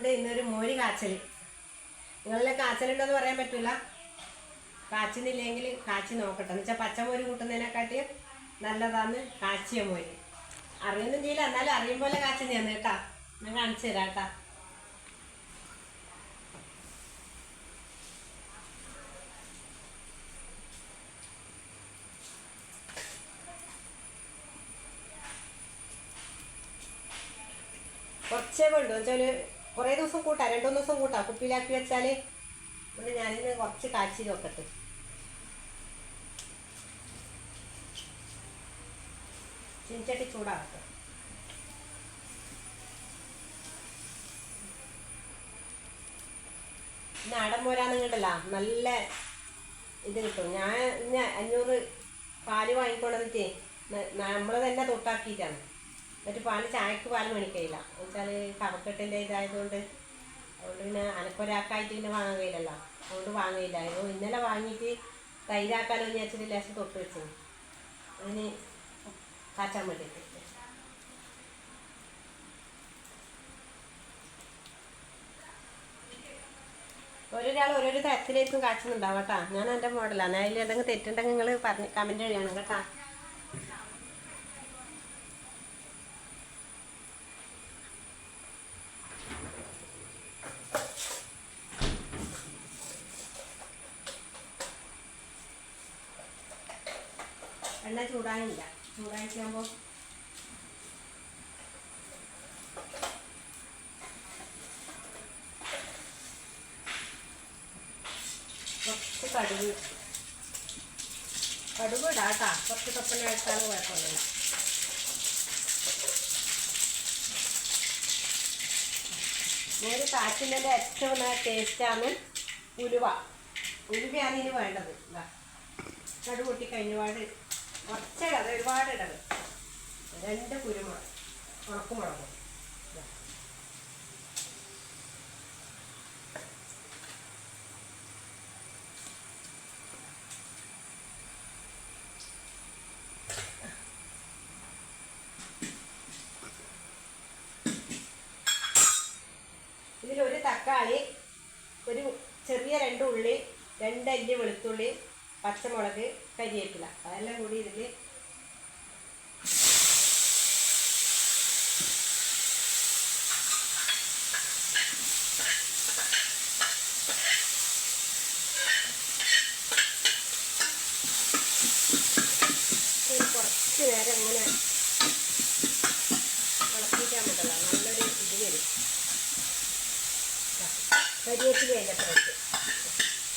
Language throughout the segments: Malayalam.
ഇവിടെ ഇന്നൊരു മോരി കാച്ചൽ നിങ്ങളിലെ കാച്ചലുണ്ടോന്ന് പറയാൻ പറ്റൂല. കാച്ചുന്നില്ലെങ്കിൽ കാച്ചി നോക്കട്ടെ. എന്ന് വെച്ചാൽ പച്ചമോര് കൂട്ടുന്നതിനെക്കാട്ടിയും നല്ലതാണ് കാച്ചിയ മോരി. അറിയൊന്നും ചെയ്യില്ല എന്നാലും അറിയും പോലെ കാച്ചുന്നതാണ് കേട്ടാ. ഞാൻ കാണിച്ചു തരാം കേട്ടാ. കുറച്ചേ വേണ്ടു വെച്ചാൽ കുറേ ദിവസം കൂട്ടാം രണ്ടു മൂന്ന് ദിവസം കൂട്ടാം. കുപ്പിയിലാക്കി വെച്ചാൽ ഇവിടെ ഞാനിന്ന് കുറച്ച് കാച്ചി നോക്കട്ടെ ചിഞ്ചട്ടി ചൂടാകട്ടെ നാടൻ മോരാന്ന് കിട്ടല്ല നല്ല ഇത് കിട്ടും. ഞാൻ ഇന്ന് അഞ്ഞൂറ് പാൽ വാങ്ങിക്കൊണ്ടിട്ട് നമ്മൾ തന്നെ തൊട്ടാക്കിയിട്ടാണ്. എന്നിട്ട് പാൽ ചായക്ക് പാൽ മേടിക്കയില്ല എന്നുവെച്ചാൽ കവക്കെട്ടിന്റെ ഇതായതുകൊണ്ട് അതുകൊണ്ട് പിന്നെ അനക്കൊരാക്കായിട്ട് പിന്നെ വാങ്ങാൻ കഴിയില്ലല്ലോ അതുകൊണ്ട് വാങ്ങിയില്ല ഇന്നലെ വാങ്ങിയിട്ട് തൈരാക്കാലോ എന്ന് വെച്ചാൽ ലേശം തൊട്ട് വെച്ചു. അതിന് കാച്ചാൻ വേണ്ടിയിട്ട് ഓരോരാൾ ഓരോരോ തരത്തിലേക്കും കാച്ചുന്നുണ്ടാവും കേട്ടോ. ഞാൻ എന്റെ മോഡലാണ്. അതിൽ എന്തെങ്കിലും തെറ്റുണ്ടെങ്കിൽ നിങ്ങൾ പറഞ്ഞ് കമന്റ് ചെയ്യണം കേട്ടാ. എണ്ണ ചൂടാനില്ല. ചൂടാനിക്കുമ്പോൾ കുറച്ച് കടുക്. കടുക് ഇടാട്ടാ കുറച്ച് കപ്പന എടുത്താലും കുഴപ്പമില്ല. നേരെ കാച്ചിന്റെ ഏറ്റവും നല്ല ടേസ്റ്റാണ് ഉലുവ. ഉലുവയാണ് ഇനി വേണ്ടത്. കടുകൂട്ടി കഴിഞ്ഞപാട് കുറച്ച് ഇടത് ഒരുപാട് ഇടത് രണ്ട് കുരുമുളക് ഉണക്കുമുളകും ഇതാ. ഇതിലൊരു തക്കാളി ഒരു ചെറിയ രണ്ട് ഉള്ളി രണ്ടല്ലി വെളുത്തുള്ളി പച്ചമുളക് കരിയേപ്പില. അതെല്ലാം കൂടി ഇതിൽ കുറച്ച് നേരം ഇങ്ങനെ വരും. കരിവേപ്പില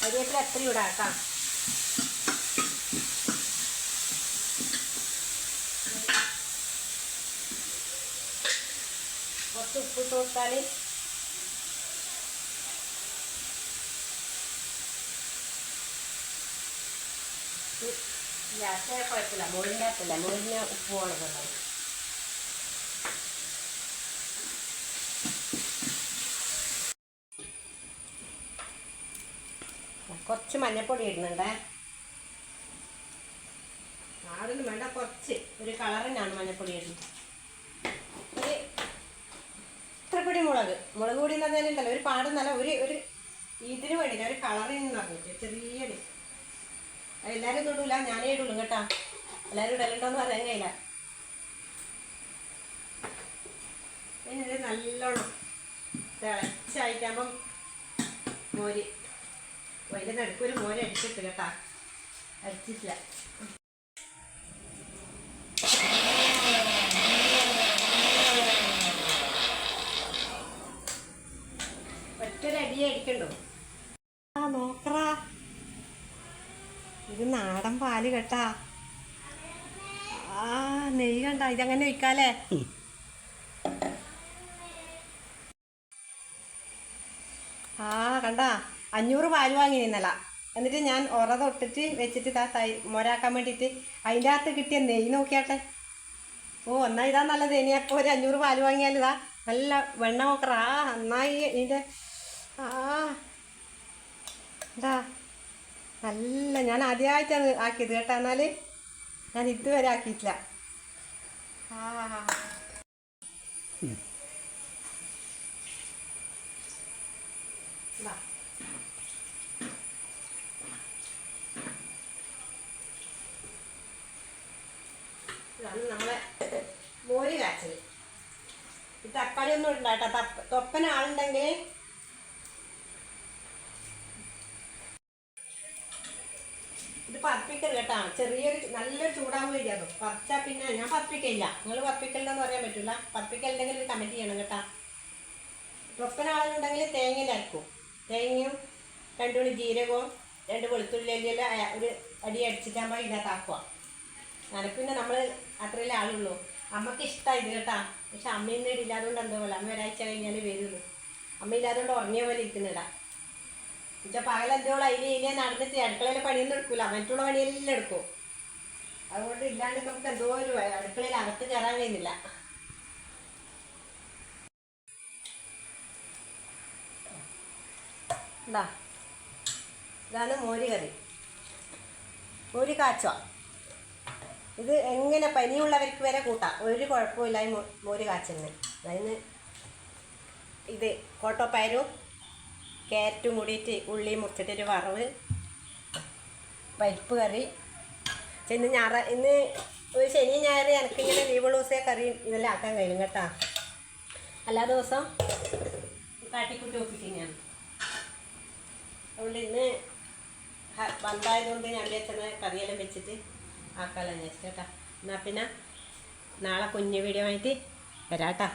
അതിന്റെ കരിവേപ്പില ഇടാം കേട്ടോ. കുറച്ച് ഉപ്പ് ഇട്ട് കൊടുത്താൽ ഗ്യാസ് കുഴപ്പമില്ല. മുകളിന്റെ അകത്തില്ല മുകളിന് ഉപ്പ് പോകണമെന്നുണ്ടാവും കുറച്ച് മഞ്ഞപ്പൊടി ഇടുന്നുണ്ടേ. ആടൊന്നും വേണ്ട കുറച്ച്. ഒരു കളറിനാണ് മഞ്ഞപ്പൊടി ഇടുന്നത് ഒരു ഇത്ര പിടി മുളക്. മുളക് പൊടി എന്ന് പറഞ്ഞാൽ ഒരു പാടുന്നല്ല ഒരു ഒരു ഇതിന് വേണ്ടിയില്ല ഒരു കളറിന് പറഞ്ഞിട്ട് ചെറിയൊരു അത് എല്ലാവരും തൊടൂല ഞാനേ ഇടുള്ളൂ കേട്ടാ. എല്ലാവരും ഇടലുണ്ടോന്ന് പറയാൻ കഴിയില്ല. പിന്നെ ഇത് നല്ലോണം തിളച്ചായിട്ടാകുമ്പം മോര്. അതിന്റെ നടുക്കൊരു മോര് അടിച്ചിട്ട് കേട്ടാ. അടിച്ചിട്ടില്ല. അടിക്കണ്ടോ ആ നോക്കറാ. ഇത് നാടൻ പാൽ കേട്ടാ. ആ നെയ്യ് കണ്ട ഇതങ്ങനെ ഒഴിക്കാലേ ആ കണ്ടാ. അഞ്ഞൂറ് പാൽ വാങ്ങി നിന്നല എന്നിട്ട് ഞാൻ ഉറ തൊട്ടിട്ട് വെച്ചിട്ട് ഇതാ തൈ മൊരാക്കാൻ വേണ്ടിയിട്ട് അതിന്റെ അകത്ത് കിട്ടിയ നെയ്യ് നോക്കിയാട്ടെ. ഓ എന്നാ ഇതാ നല്ലത് ഇനി അപ്പോൾ ഒരു അഞ്ഞൂറ് പാൽ വാങ്ങിയാൽ ഇതാ നല്ല വെണ്ണ നോക്കറ. ആ നന്നായി ഇതിന്റെ ആ. എന്താ നല്ല ഞാൻ ആദ്യമായിട്ടാണ് ആക്കിയത് കേട്ടോ എന്നാൽ ഞാൻ ഇതുവരെ ആക്കിയിട്ടില്ല. ആ നമ്മളെ മോര് കാച്ചൽ ഈ തക്കാളി ഒന്നും ഉണ്ടാട്ടോ തപ്പ തൊപ്പന ആളുണ്ടെങ്കിൽ പറിപ്പിക്കരുത് കേട്ടോ. ചെറിയൊരു നല്ലൊരു ചൂടാവുക ചെയ്യാതോ പറിച്ചാൽ പിന്നെ ഞാൻ പറപ്പിക്കില്ല നിങ്ങൾ പറപ്പിക്കലെന്ന് പറയാൻ പറ്റില്ല പറപ്പിക്കലുണ്ടെങ്കിൽ ഒരു കമന്റ് ചെയ്യണം കേട്ടാ. തൊപ്പന ആളുണ്ടെങ്കിൽ തേങ്ങയിലരക്കും തേങ്ങയും രണ്ട് മണി ജീരകവും രണ്ട് വെളുത്തുള്ളി അല്ലിയെല്ലാം ഒരു അടി അടിച്ചിട്ടാകുമ്പോൾ ഇതിനകത്താക്കുക പിന്നെ നമ്മൾ അത്രയല്ലേ ആളുള്ളൂ. അമ്മയ്ക്ക് ഇഷ്ടമായി കേട്ടാ. പക്ഷെ അമ്മയൊന്നും ഇല്ലാതുകൊണ്ട് എന്തോ പോലെ? അമ്മ ഒരാഴ്ച കഴിഞ്ഞാൽ വരുള്ളൂ. അമ്മ ഇല്ലാതുകൊണ്ട് ഉറങ്ങിയ പോലെ ഇരിക്കുന്നില്ല പകലെന്തോ അതിന് ഇനി നടന്നിട്ട് അടുക്കളയിലെ പണിയൊന്നും എടുക്കൂല. മറ്റുള്ള പണിയെല്ലാം എടുക്കും. അതുകൊണ്ട് ഇല്ലാണ്ട് നമുക്ക് എന്തോ ഒരു അടുക്കളയിൽ അകത്ത് കയറാൻ കഴിയുന്നില്ല. ഇതാണ് മോര് കറി. മോര് കാച്ച ഇത് എങ്ങനെ പനിയുള്ളവർക്ക് വരെ കൂട്ടാം. ഒരു കുഴപ്പമില്ല മോരി കാച്ചുന്നത് അതിന് ഇത് കോട്ടപ്പയരും ക്യാരറ്റും കൂടിയിട്ട് ഉള്ളി മുറിച്ചിട്ടൊരു വറവ് പരിപ്പ് കറി. ഇന്ന് ഞായറ ഇന്ന് ഒരു ശനി ഞായർ എനിക്കിങ്ങനെ ലീവുള്ള ദിവസമേ കറി ഇതെല്ലാം ആക്കാൻ കഴിയും കേട്ടോ. എല്ലാ ദിവസം കാട്ടിക്കുട്ടി ഒപ്പിക്കും ഞാൻ അതുകൊണ്ട് ഇന്ന് ബന്ധായതുകൊണ്ട് ഞാൻ വിചാരിച്ചത് കറിയെല്ലാം വെച്ചിട്ട് ആക്കാലോ വിചാരിച്ചു കേട്ടോ. എന്നാൽ പിന്നെ നാളെ കുഞ്ഞു വീഡിയോ ആയിട്ട് വരാട്ടാ.